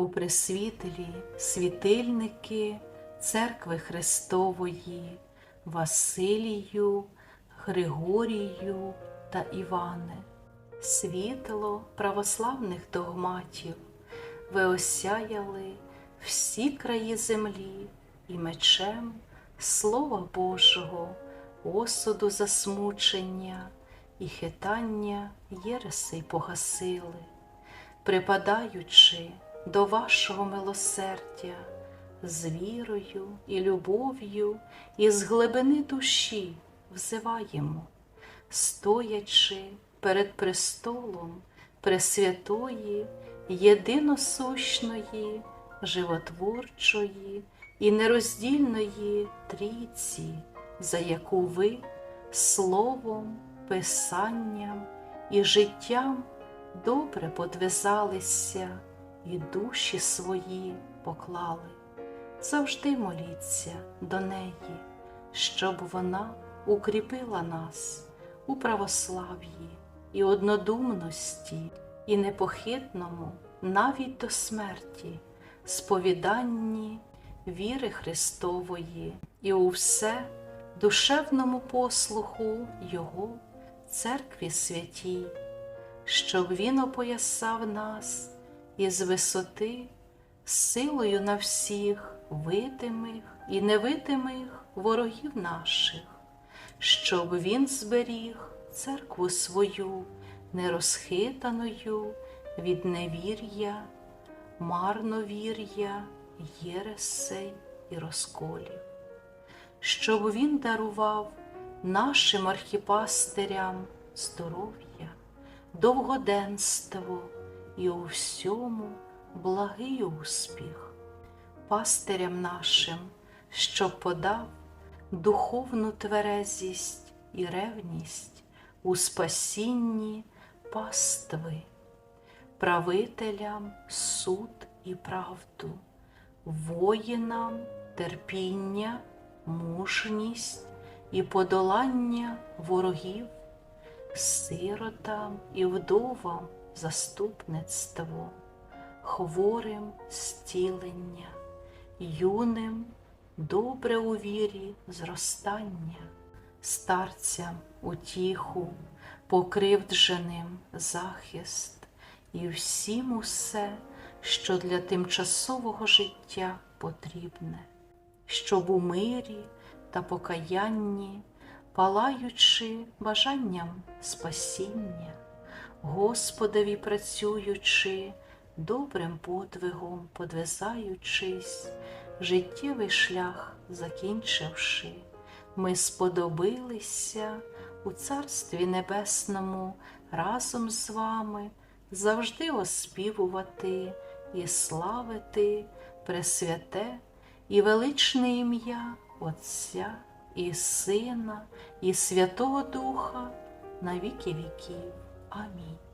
у пресвітлі світильники Церкви Христової, Василію, Григорію та Іване, світло православних догматів, ви осяяли всі краї землі і мечем Слова Божого, осуду засмучення і хитання єресей погасили, припадаючи до вашого милосердя, з вірою і любов'ю, і з глибини душі взиваємо, стоячи перед престолом Пресвятої, єдиносущної, животворчої і нероздільної трійці, за яку ви словом, писанням і життям добре подвизалися і душі свої поклали. Завжди моліться до неї, щоб вона укріпила нас у православ'ї і однодумності, і непохитному навіть до смерті, сповіданні віри Христової і у все душевному послуху Його церкві святій, щоб Він опоясав нас із висоти силою на всіх видимих і невидимих ворогів наших, щоб Він зберіг церкву свою нерозхитаною від невір'я, марновір'я, єресей і розколів, щоб Він дарував нашим архіпастирям здоров'я, довгоденство і у всьому благий успіх, пастирям нашим, щоб подав духовну тверезість і ревність у спасінні пастви, правителям суд і правду, воїнам терпіння, мужність і подолання ворогів, сиротам і вдовам заступництво, хворим зцілення, юним добре у вірі зростання, старцям утіху, покривдженим захист. І всім усе, що для тимчасового життя потрібне, щоб у мирі та покаянні, палаючи бажанням спасіння, Господові працюючи, добрим подвигом подвизаючись, життєвий шлях закінчивши, ми сподобилися у Царстві Небесному разом з вами завжди оспівувати і славити Пресвяте і величне ім'я Отця і Сина, і Святого Духа на віки віків. Amin.